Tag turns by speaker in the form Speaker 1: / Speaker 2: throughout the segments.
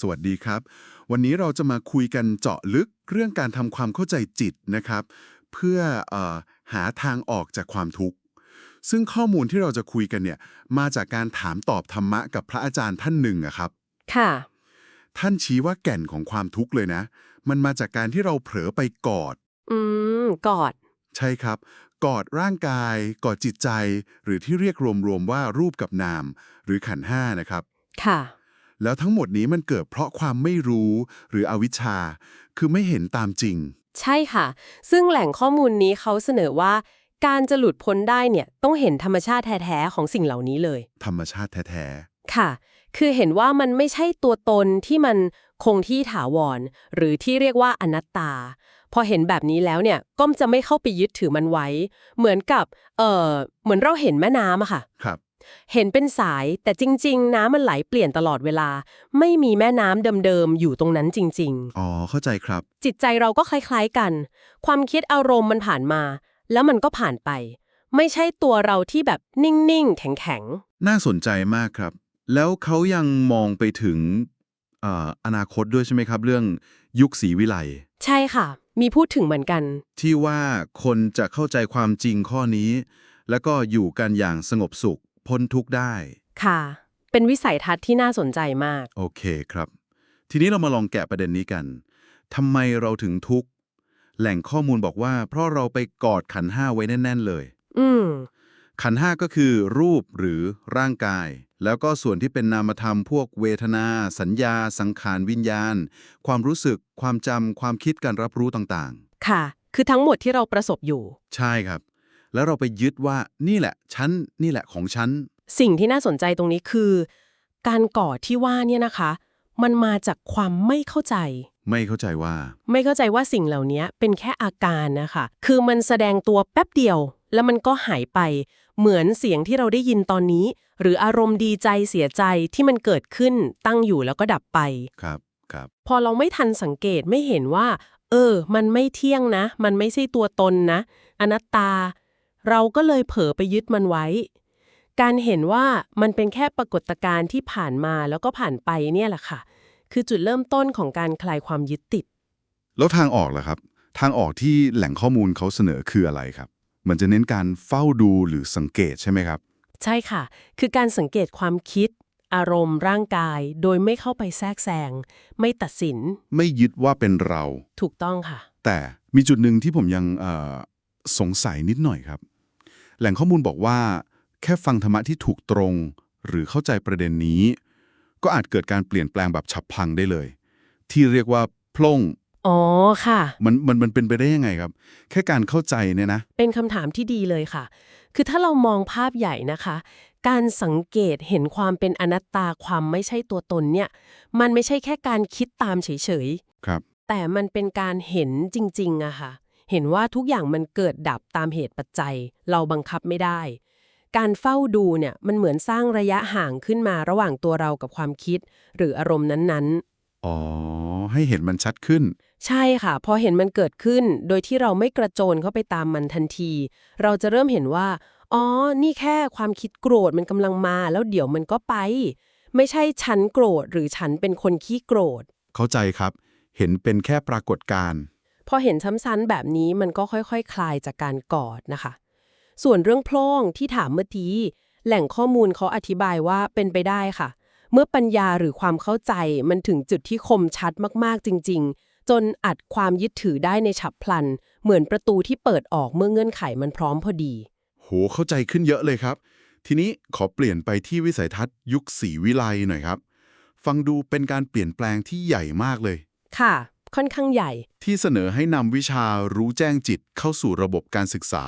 Speaker 1: สวัสดีครับ วันนี้เราจะมาคุยกันเจาะลึกเรื่องการทำความเข้าใจจิตนะครับ เพื่อเออหาทางออกจากความทุกข์ ซึ่งข้อมูลที่เราจะคุยกันเนี่ยมาจากการถามตอบธรรมะกับพระอาจารย์ท่านหนึ่งอะครับ
Speaker 2: ค่ะ
Speaker 1: ท่านชี้ว่าแก่นของความทุกข์เลยนะ มันมาจากการที่เราเผลอไปกอด
Speaker 2: อืม กอด
Speaker 1: ใช่ครับ กอดร่างกาย กอดจิตใจ หรือที่เรียกรวมๆว่ารูปกับนาม หรือขันธ์ห้านะครับ
Speaker 2: ค่ะ
Speaker 1: แล้วทั้งหมดนี้มันเกิดเพราะความไม่รู้หรืออวิชชา คือไม่เห็นตามจริง
Speaker 2: ใช่ค่ะ ซึ่งแหล่งข้อมูลนี้เขาเสนอว่า การจะหลุดพ้นได้เนี่ยต้องเห็นธรรมชาติแท้ๆของสิ่งเหล่านี้เลย
Speaker 1: ธรรมชาติแท้
Speaker 2: ค่ะ คือเห็นว่ามันไม่ใช่ตัวตนที่มันคงที่ถาวร หรือที่เรียกว่าอนัตตา พอเห็นแบบนี้แล้วเนี่ยก็จะไม่เข้าไปยึดถือมันไว้ เหมือนกับ เอ่อเหมือนเราเห็นแม่น้ำอะค่ะ
Speaker 1: ๆ ครับ
Speaker 2: เห็นเป็นสายแต่จริง ๆ น้ำมันไหลเปลี่ยนตลอดเวลา ไม่มีแม่น้ำเดิมๆอยู่ตรงนั้นจริง ๆ
Speaker 1: อ๋อ เข้าใจครับ
Speaker 2: จิตใจเราก็คล้ายๆกัน ความคิดอารมณ์มันผ่านมา แล้วมันก็ผ่านไป ไม่ใช่ตัวเราที่แบบนิ่ง ๆ แข็ง
Speaker 1: น่าสนใจมากครับ แล้วเขายังมองไปถึงเอ่ออนาคตด้วยใช่ไหมครับ เรื่องยุคศรีวิไล
Speaker 2: ๆใช่ค่ะ มีพูดถึงเหมือนกัน
Speaker 1: ที่ว่าคนจะเข้าใจความจริงข้อนี้ แล้วก็อยู่กันอย่างสงบสุข พ้นทุกข์ได้
Speaker 2: ค่ะ เป็นวิสัยทัศน์ที่น่าสนใจมาก
Speaker 1: โอเคครับ ทีนี้เรามาลองแกะประเด็นนี้กันทำไมเราถึงทุกข์ แหล่งข้อมูลบอกว่า เพราะเราไปกอดขันธ์ห้าไว้แน่น ๆ เลย
Speaker 2: อืม
Speaker 1: ขันธ์ห้าก็คือ รูปหรือร่างกาย แล้วก็ส่วนที่เป็นนามธรรมพวกเวทนา สัญญา สังขารวิญญาณ ความรู้สึก ความจำความคิดการรับรู้ต่าง
Speaker 2: ค่ะ คือทั้งหมดที่เราประสบอยู่
Speaker 1: ๆ ใช่ครับ แล้วเราไปยึดว่านี่แหละฉันนี่แหละของฉัน
Speaker 2: สิ่งที่น่าสนใจตรงนี้คือ การกอดที่ว่าเนี่ยนะคะ มันมาจากความไม่เข้าใจ
Speaker 1: ไม่เข้าใจว่า
Speaker 2: ไม่เข้าใจว่าสิ่งเหล่านี้เป็นแค่อาการนะคะ คือมันแสดงตัวแป๊บเดียว แล้วมันก็หายไป เหมือนเสียงที่เราได้ยินตอนนี้ หรืออารมณ์ดีใจเสียใจที่มันเกิดขึ้นตั้งอยู่แล้วก็ดับไป
Speaker 1: ครับ ครับ
Speaker 2: พอเราไม่ทันสังเกตไม่เห็นว่า เออ มันไม่เที่ยงนะ มันไม่ใช่ตัวตนนะ อนัตตา เราก็เลยเผลอไปยึดมันไว้ การเห็นว่ามันเป็นแค่ปรากฏการณ์ที่ผ่านมาแล้วก็ผ่านไปเนี่ยแหละค่ะ คือจุดเริ่มต้นของการคลายความยึดติด
Speaker 1: แล้วทางออกล่ะครับ ทางออกที่แหล่งข้อมูลเขาเสนอคืออะไรครับ มันจะเน้นการเฝ้าดูหรือสังเกตใช่ไหมครับ
Speaker 2: ใช่ค่ะ คือการสังเกตความคิด อารมณ์ ร่างกาย โดยไม่เข้าไปแทรกแซง ไม่ตัดสิน
Speaker 1: ไม่ยึดว่าเป็นเรา
Speaker 2: ถูกต้องค่ะ
Speaker 1: แต่มีจุดหนึ่งที่ผมยังเอ่อสงสัยนิดหน่อยครับ แหล่งข้อมูลบอกว่า แค่ฟังธรรมะที่ถูกตรง หรือเข้าใจประเด็นนี้ ก็อาจเกิดการเปลี่ยนแปลงแบบฉับพลันได้เลย ที่เรียกว่าพล่ง
Speaker 2: อ๋อค่ะ
Speaker 1: มันมันมันเป็นไปได้ยังไงครับ แค่การเข้าใจเนี่ยนะ
Speaker 2: เป็นคำถามที่ดีเลยค่ะ คือถ้าเรามองภาพใหญ่นะคะ การสังเกตเห็นความเป็นอนัตตาความไม่ใช่ตัวตนเนี่ย มันไม่ใช่แค่การคิดตามเฉย
Speaker 1: ครับ
Speaker 2: ๆแต่มันเป็นการเห็นจริงๆอะค่ะ เห็นว่าทุกอย่างมันเกิดดับตามเหตุปัจจัย เราบังคับไม่ได้ การเฝ้าดูเนี่ยมันเหมือนสร้างระยะห่างขึ้นมาระหว่างตัวเรากับความคิด หรืออารมณ์นั้นๆ
Speaker 1: อ๋อ ให้เห็นมันชัดขึ้น
Speaker 2: ใช่ค่ะ พอเห็นมันเกิดขึ้น โดยที่เราไม่กระโจนเข้าไปตามมันทันที เราจะเริ่มเห็นว่า อ๋อ นี่แค่ความคิดโกรธมันกำลังมา แล้วเดี๋ยวมันก็ไป ไม่ใช่ฉันโกรธหรือฉันเป็นคนขี้โกรธ
Speaker 1: เข้าใจครับ เห็นเป็นแค่ปรากฏการณ์
Speaker 2: พอเห็นซ้ำๆแบบนี้มันก็ค่อยๆคคลายจากการกอดนะคะ ส่วนเรื่องโพล่งที่ถามเมื่อกี้แหล่งข้อมูลเขาอธิบายว่าเป็นไปได้ค่ะ เมื่อปัญญาหรือความเข้าใจมันถึงจุดที่คมชัดมากๆจริง ๆ จนอัดความยึดถือได้ในฉับพลัน เหมือนประตูที่เปิดออกเมื่อเงื่อนไขมันพร้อมพอดี
Speaker 1: โหเข้าใจขึ้นเยอะเลยครับ ทีนี้ขอเปลี่ยนไปที่วิสัยทัศน์ ยุคศรีวิไลหน่อยครับ ฟังดูเป็นการเปลี่ยนแปลงที่ใหญ่มากเลย
Speaker 2: ค่ะ ค่อนข้างใหญ่
Speaker 1: ที่เสนอให้นำวิชารู้แจ้งจิตเข้าสู่ระบบการศึกษา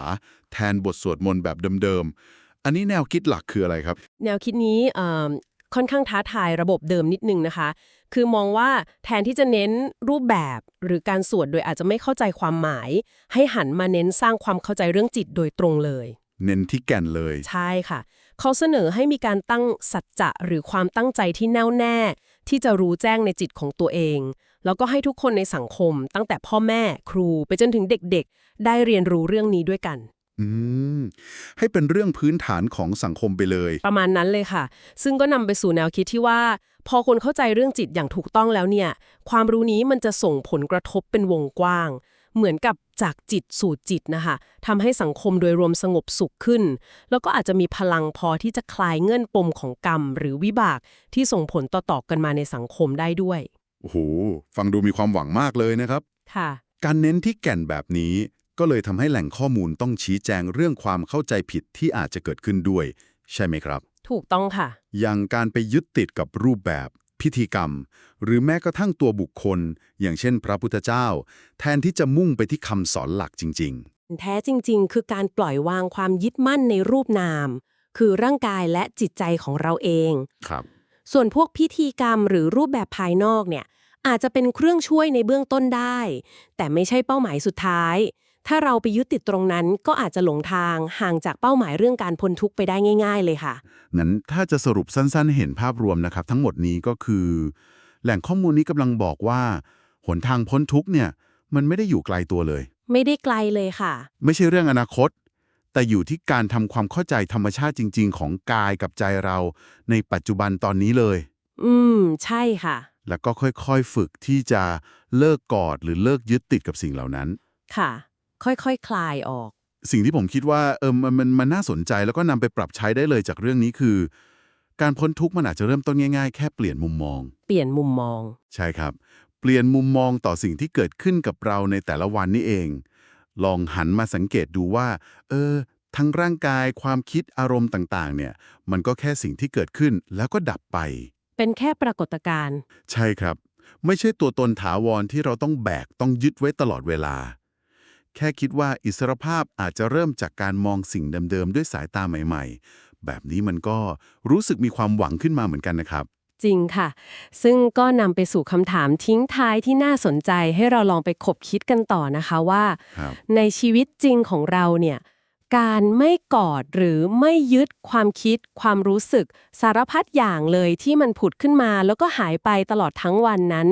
Speaker 1: แทนบทสวดมนต์แบบเดิมๆ อันนี้แนวคิดหลักคืออะไรครับ
Speaker 2: แนวคิดนี้เอิ่มค่อนข้างท้าทายระบบเดิมนิดนึงนะคะ คือมองว่าแทนที่จะเน้นรูปแบบหรือการสวดโดยอาจจะไม่เข้าใจความหมาย ให้หันมาเน้นสร้างความเข้าใจเรื่องจิตโดยตรงเลย
Speaker 1: เน้นที่แก่นเลย
Speaker 2: ใช่ค่ะ เขาเสนอให้มีการตั้งสัจจะหรือความตั้งใจที่แน่วแน่ ที่จะรู้แจ้งในจิตของตัวเอง แล้วก็ให้ทุกคนในสังคม ตั้งแต่พ่อแม่ครูไปจนถึงเด็กๆ ได้เรียนรู้เรื่องนี้ด้วยกัน
Speaker 1: อืม ให้เป็นเรื่องพื้นฐานของสังคมไปเลย
Speaker 2: ประมาณนั้นเลยค่ะ ซึ่งก็นำไปสู่แนวคิดที่ว่า พอคนเข้าใจเรื่องจิตอย่างถูกต้องแล้วเนี่ย ความรู้นี้มันจะส่งผลกระทบเป็นวงกว้าง เหมือนกับจากจิตสู่จิตนะคะทำให้สังคมโดยรวมสงบสุขขึ้น แล้วก็อาจจะมีพลังพอที่จะคลายเงื่อนปมของกรรม หรือวิบากที่ส่งผลต่อๆกันมาในสังคมได้ด้วย
Speaker 3: โอ้โห ฟังดูมีความหวังมากเลยนะครับ
Speaker 2: ค่ะ
Speaker 3: การเน้นที่แก่นแบบนี้ ก็เลยทำให้แหล่งข้อมูลต้องชี้แจงเรื่องความเข้าใจผิดที่อาจจะเกิดขึ้นด้วย ใช่ไหมครับ
Speaker 2: ถูกต้องค่ะ
Speaker 3: อย่างการไปยึดติดกับรูปแบบ พิธีกรรม หรือแม้กระทั่งตัวบุคคล อย่างเช่น พระพุทธเจ้า แทนที่จะมุ่งไปที่คำสอนหลักจริง
Speaker 2: แท้จริง ๆ คือการปล่อยวางความยึดมั่นในรูปนาม คือร่างกายและจิตใจของเราเอง
Speaker 3: ๆ ครับ
Speaker 2: ส่วนพวกพิธีกรรมหรือรูปแบบภายนอกเนี่ยอาจจะเป็นเครื่องช่วยในเบื้องต้นได้ แต่ไม่ใช่เป้าหมายสุดท้าย ถ้าเราไปยึดติดตรงนั้นก็อาจจะหลงทางห่างจากเป้าหมายเรื่องการพ้นทุกข์ไปได้ง่าย ๆ เลยค่ะ
Speaker 1: นั้นถ้าจะสรุปสั้นๆให้เห็นภาพรวมนะครับ ทั้งหมดนี้ก็คือ แหล่งข้อมูลนี้กำลังบอกว่า หนทางพ้นทุกข์เนี่ยมันไม่ได้อยู่ไกลตัวเลย
Speaker 2: ไม่ได้ไกลเลยค่ะ
Speaker 1: ไม่ใช่เรื่องอนาคต แต่อยู่ที่การทำความเข้าใจธรรมชาติจริง ๆ ของกายกับใจเราในปัจจุบันตอนนี้เลย
Speaker 2: อืม ใช่ค่ะ
Speaker 1: แล้วก็ค่อยๆฝึกที่จะเลิกกอดหรือเลิกยึดติดกับสิ่งเหล่านั้น
Speaker 2: ค่ะ ค่อยๆคคลายออก
Speaker 1: สิ่งที่ผมคิดว่าเออมันมันมันน่าสนใจแล้วก็นำไปปรับใช้ได้เลยจากเรื่องนี้คือ การพ้นทุกข์มันอาจจะเริ่มต้นง่ายๆ แค่เปลี่ยนมุมมอง
Speaker 2: เปลี่ยนมุมมอง
Speaker 1: ใช่ครับ เปลี่ยนมุมมองต่อสิ่งที่เกิดขึ้นกับเราในแต่ละวันนี่เอง ลองหันมาสังเกตดูว่า เออ ทั้งร่างกายความคิดอารมณ์ต่างๆ เนี่ย มันก็แค่สิ่งที่เกิดขึ้นแล้วก็ดับไป
Speaker 2: เป็นแค่ปรากฏการณ์
Speaker 1: ใช่ครับ ไม่ใช่ตัวตนถาวรที่เราต้องแบกต้องยึดไว้ตลอดเวลา แค่คิดว่าอิสรภาพอาจจะเริ่มจากการมองสิ่งเดิมๆ ด้วยสายตาใหม่ ๆ แบบนี้มันก็รู้สึกมีความหวังขึ้นมาเหมือนกันนะครับ
Speaker 2: จริงค่ะ ซึ่งก็นำไปสู่คำถามทิ้งท้ายที่น่าสนใจให้เราลองไปคบคิดกันต่อนะคะว่า
Speaker 1: ครับ
Speaker 2: ในชีวิตจริงของเราเนี่ยการไม่กอดหรือไม่ยึดความคิด ความรู้สึก สารพัดอย่างเลยที่มันผุดขึ้นมา แล้วก็หายไปตลอดทั้งวันนั้น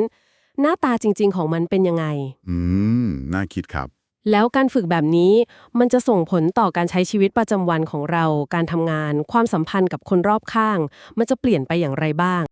Speaker 2: หน้าตาจริง ๆ ของมันเป็นยังไง
Speaker 1: อืม น่าคิดครับ
Speaker 2: แล้วการฝึกแบบนี้มันจะส่งผลต่อการใช้ชีวิตประจำวันของเรา การทำงาน ความสัมพันธ์กับคนรอบข้าง มันจะเปลี่ยนไปอย่างไรบ้าง